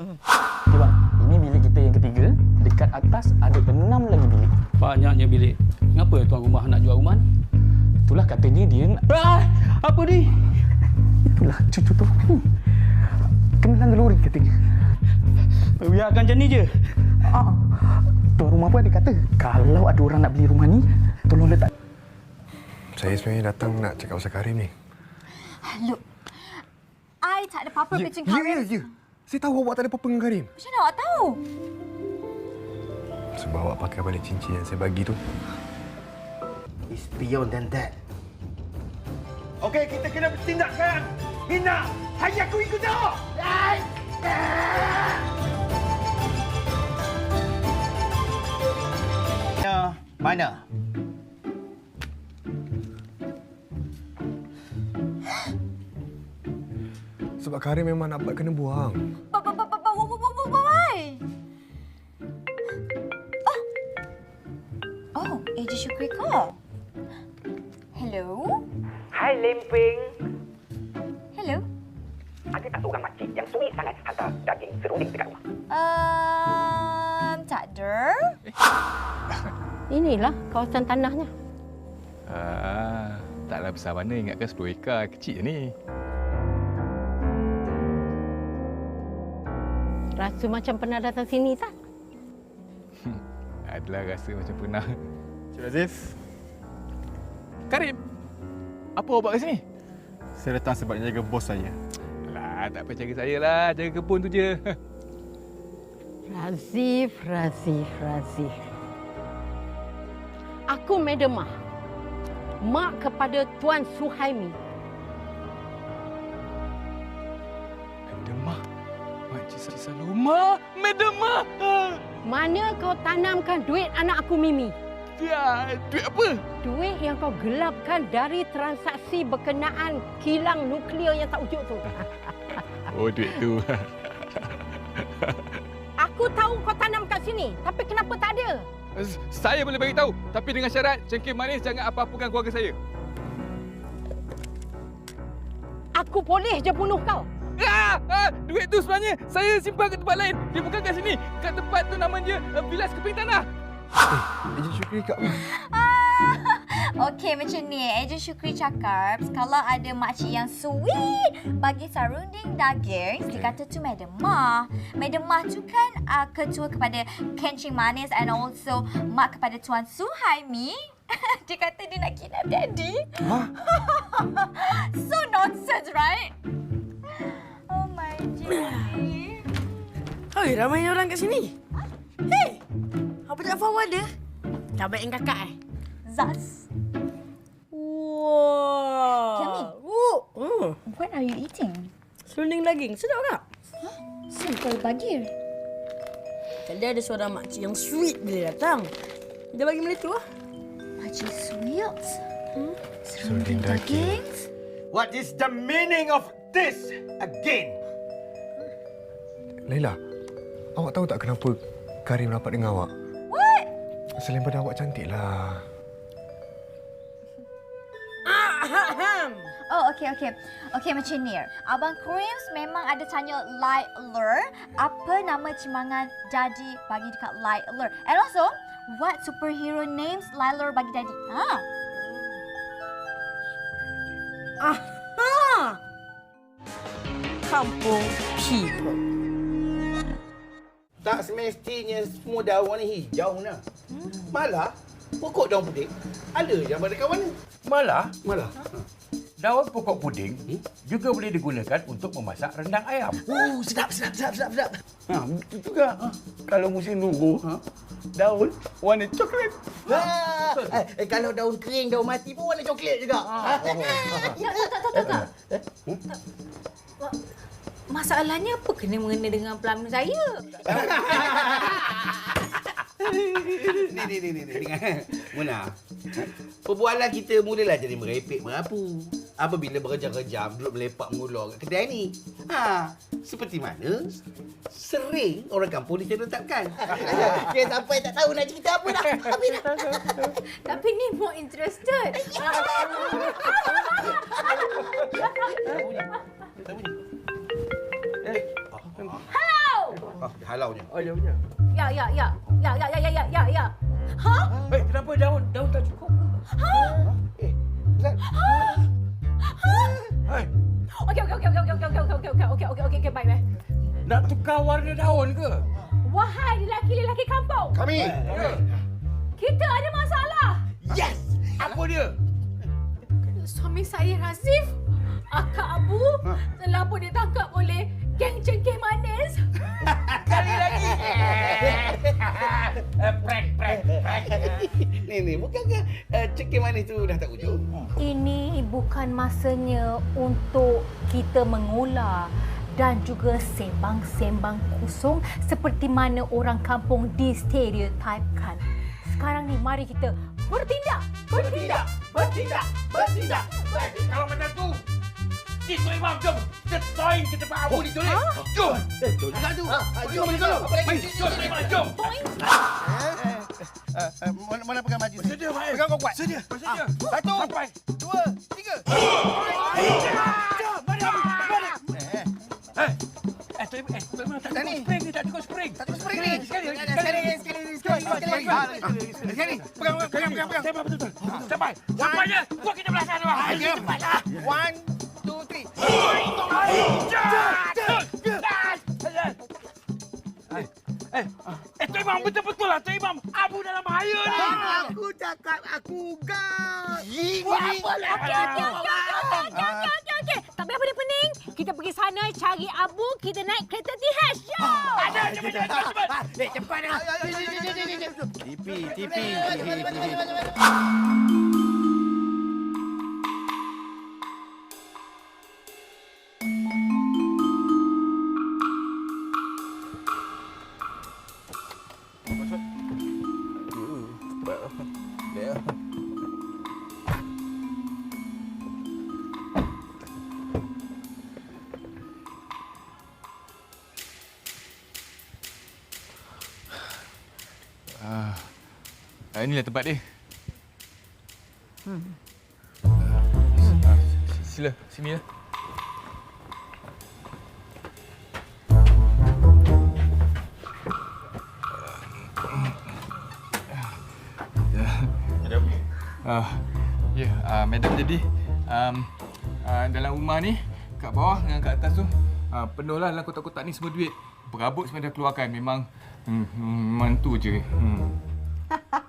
Okey bang, ini bilik kita yang ketiga. Dekat atas ada enam lagi bilik. Banyaknya bilik. Kenapa tuan rumah nak jual rumah ni? Itulah katanya dia nak... Ah, apa ni? Itulah cucu tu. Hmm. Kenalan lori katanya. Biarkan macam ni je. Ah, tuan rumah pun ada kata, kalau ada orang nak beli rumah ni, tolong letak Saya sebenarnya datang nak cakap pasal Karim ni. Look, I tak ada apa-apa between ya, Karim. ya, ya. Saya tahu awak tak ada apa-apa dengan Karim. Macam mana awak tahu? Sebab awak pakai balik cincin yang saya bagi tu. It's beyond than that. Okey, kita kena bertindak sekarang. Hina, hai aku ikut kau. Ya, mana? Sebab Karim memang nak buat kena buang. Why? Oh, oh, Eji Syukri call. Hello? Hai Lempeng. Hello? Ada tak seorang makcik yang sweet sangat hantar daging serunding dekat rumah? Um, tak ada. Inilah kawasan tanahnya. Ah, taklah besar mana ingatkan 10 ekar kecil je ni. Rasa macam pernah datang sini tak? Adalah rasa macam pernah. Cik Aziz, Karim, apa awak buat kat sini? saya datang sebab nak jaga bos saya. Lah, tak payah jaga saya lah. Jaga kebun tu je. Razif, Razif, Razif. Aku Madam Mah. Mak kepada Tuan Suhaimi. Saloma. Madam. Mana kau tanamkan duit anak aku Mimi? Ya, duit apa? Duit yang kau gelapkan dari transaksi berkenaan kilang nuklear yang tak wujud tu. Oh, duit tu. Aku tahu kau tanam kat sini. Tapi kenapa tak ada? saya boleh bagi tahu, tapi dengan syarat cengkeh manis jangan apa-apakan keluarga saya. Aku boleh je bunuh kau. Ah, ah, duit tu sebenarnya saya simpan kat tempat lain. Dia bukan kat sini. Kat tempat tu namanya uh, Vilas Keping Tanah. Ejen Syukri kat mana? Okey, macam ni. Ejen Syukri cakap, kalau ada makcik yang sweet bagi sarunding daging, dia kata tu Madam Mah. Madam Mah tu kan uh, ketua kepada Kencing Manis and also mak kepada Tuan Suhaimi. dia kata dia nak kidnap daddy. so nonsense, right? Hai, ramai orang kat sini. Hei, apa tak faham ada? Tak baik dengan kakak eh? Zaz. Wow. Yummy. Oh, hmm. What are you eating? Serunding daging. Sedap tak? Simple bagir. Tadi ada seorang makcik yang sweet bila datang. Dia bagi beli tu lah. Makcik sweet. Hmm? Serunding daging. What is the meaning of this again? Laila, awak tahu tak kenapa Karim rapat dengan awak? What? Selain pada awak cantik lah. Oh, okey, okey. Okey, macam ni. Abang Krims memang ada tanya Light Lure. Apa nama cimangan Daddy bagi dekat Light Lure? And also, what superhero names Light Lure bagi Daddy? Ha? Aha! Kampung people. Tak semestinya semua daun ni hijau nah. Malah pokok daun putih ada yang kawan ni. Malah, Malah. daun pokok puding juga boleh digunakan untuk memasak rendang ayam. Oh, sedap sedap sedap sedap sedap. Ha, betul juga. Kalau musim nunggu, ha, daun warna coklat. Ha, eh, eh, kalau daun kering, daun mati pun warna coklat juga. Ha. Tak, tak, tak, tak, tak. tak. Masalahnya apa kena mengena dengan pelamin saya? ni ni ni ni ni dengar. Muna. Perbualan kita mulalah jadi merepek merapu. Apabila berjam-jam duduk melepak mengulur kat kedai ni. Ha, seperti mana sering orang kampung diceritakan. Dia sampai tak tahu nak cerita apa dah. Habis dah. Tapi ni more interested. halaunya. Oh, dia punya. Ya, ya, ya. Ya, ya, ya, ya, ya, ya, ya. Ha? Eh, kenapa daun daun tak cukup? Ha? Eh, Ustaz. Hai, Okey, okey, okey, okey, okey, okey, okey, okey, okey, okey, okey, okey, okey, baik, baik. nak tukar warna daun ke? Wahai lelaki-lelaki kampung, Kami. kita ada masalah. Yes! Apa dia? Suami saya Razif, Akak Abu, telah pun ditangkap oleh geng cengkeh manis. Kali lagi. Eh, prank, prank, prank. Ni ni, bukankah uh, cekik manis tu dah tak wujud? Ini bukan masanya untuk kita mengolah dan juga sembang-sembang kosong seperti mana orang kampung distereotipkan. Sekarang ni mari kita bertindak, bertindak, bertindak, bertindak. Eh, Kalau macam tu, Si Soi Wang, jom. Kita toing kita pak abu ni, jolik. Jom. Eh, tu. Jom, boleh tolong. Mari, jom, jom. Jom. Mana, mana pegang maju ni? Sedia, Pak. Pegang kau kuat. Ah, sedia. Satu. Sampai. Dua. Tiga. Jom, balik. Balik. Eh, Eh. Iman, eh, Tok Iman eh, tak cukup spring ni, tak cukup spring. Tak cukup spring ni. Sekali, sekali, sekali, sekali, sekali, sekali, sekali, sekali, sekali, sekali, sekali, sekali, Sampai. sekali, sekali, sekali, sekali, sekali, sekali, sekali, sekali, sekali, sekali, sekali, sekali, sekali, sekali, sekali, sekali, sekali, sekali, Eh, eh, Tok Imam betul-betul lah Tok Imam. Abu dalam bahaya ni. Aku cakap aku ugak. Buat apa lah? Okey, okey, okey, okey, okey. Tak payah pening pening. Kita pergi sana cari Abu, kita naik kereta TH. Yo! Ada, cepat, cepat, cepat. Eh, cepat lah. Tipi, tipi, tipi, tipi. Ah, inilah tempat dia. Hmm. Ah, sila, sini lah. Ah, ya, ah, madam jadi um, ah, dalam rumah ni kat bawah dengan kat atas tu ah, penuh lah dalam kotak-kotak ni semua duit. Berabuk semua dah keluarkan. Memang hmm, hmm, memang tu je. Hmm.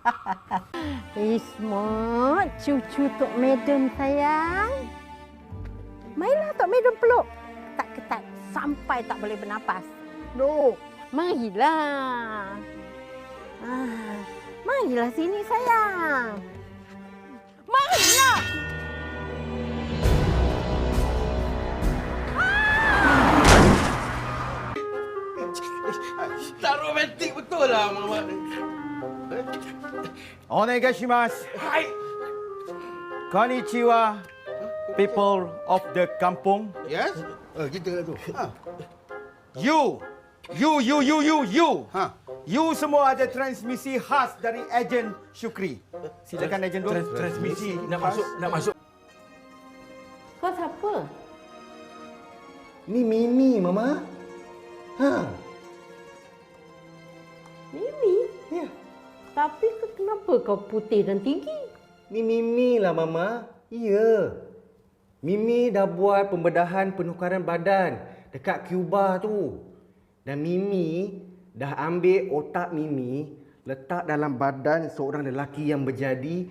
Ismat, cucu Tok Madam sayang. Mainlah Tok Madam peluk. Ketat-ketat sampai tak boleh bernapas. Duk, marilah. Ah, marilah sini sayang. Marilah. Tak romantik betul lah, Mama. Onegashimasu. Hai. Konnichiwa, people of the kampung. Yes? Eh, kita lah tu. Ha. You, you, you, you, you, you. Ha. You semua ada transmisi khas dari ejen Syukri. Silakan ejen dulu. Transmisi nak masuk, nak masuk. Kau siapa? Ni Mimi, Mama. Ha. Kenapa kau putih dan tinggi? Ni Mimi lah, Mama. Ya. Mimi dah buat pembedahan penukaran badan dekat Cuba tu. Dan Mimi dah ambil otak Mimi letak dalam badan seorang lelaki yang berjadi